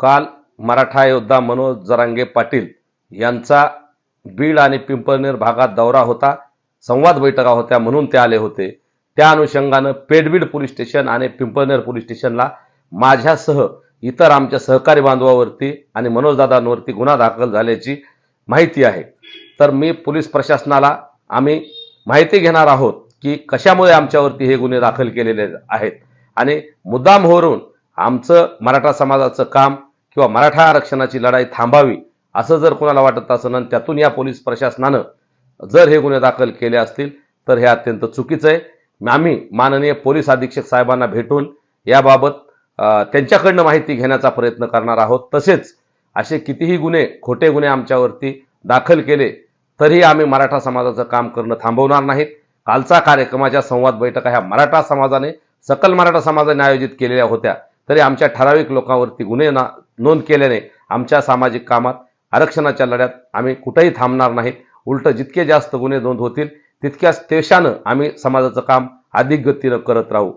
काल मराठा योद्धा मनोज जरांगे पाटील यांचा बीड आणि पिंपळनेर भागात दौरा होता संवाद बैठका होत्या म्हणून ते आले होते. त्या अनुषंगानं पेडबीड पोलीस स्टेशन आणि पिंपळनेर पोलीस स्टेशनला माझ्यासह इतर आमच्या सहकारी बांधवावरती आणि मनोजदादांवरती गुन्हा दाखल झाल्याची माहिती आहे. तर मी पोलीस प्रशासनाला आम्ही माहिती घेणार आहोत की कशामुळे आमच्यावरती हे गुन्हे दाखल केलेले आहेत. आणि मुद्दामहोरून आमचं मराठा समाजाचं काम किंवा मराठा आरक्षणाची लढाई थांबावी असं जर कोणाला वाटत असं आणि त्यातून या पोलीस प्रशासनानं जर हे गुन्हे दाखल केले असतील तर हे अत्यंत चुकीचं आहे. आम्ही माननीय पोलीस अधीक्षक साहेबांना भेटून याबाबत त्यांच्याकडनं माहिती घेण्याचा प्रयत्न करणार आहोत. तसेच असे कितीही गुन्हे खोटे गुन्हे आमच्यावरती दाखल केले तरी आम्ही मराठा समाजाचं काम करणं थांबवणार नाहीत कालचा कार्यक्रमाच्या संवाद बैठका ह्या मराठा समाजाने सकल मराठा समाजाने आयोजित केलेल्या होत्या. तरी आमच्या ठराविक लोकांवरती गुन्हे ना नोंद केल्याने आमच्या सामाजिक कामात आरक्षणाच्या लढ्यात आम्ही कुठेही थांबणार नाहीत. उलट जितके जास्त गुन्हे नोंद होतील तितक्याच तेशानं आम्ही समाजाचं काम अधिक गतीनं करत राहू.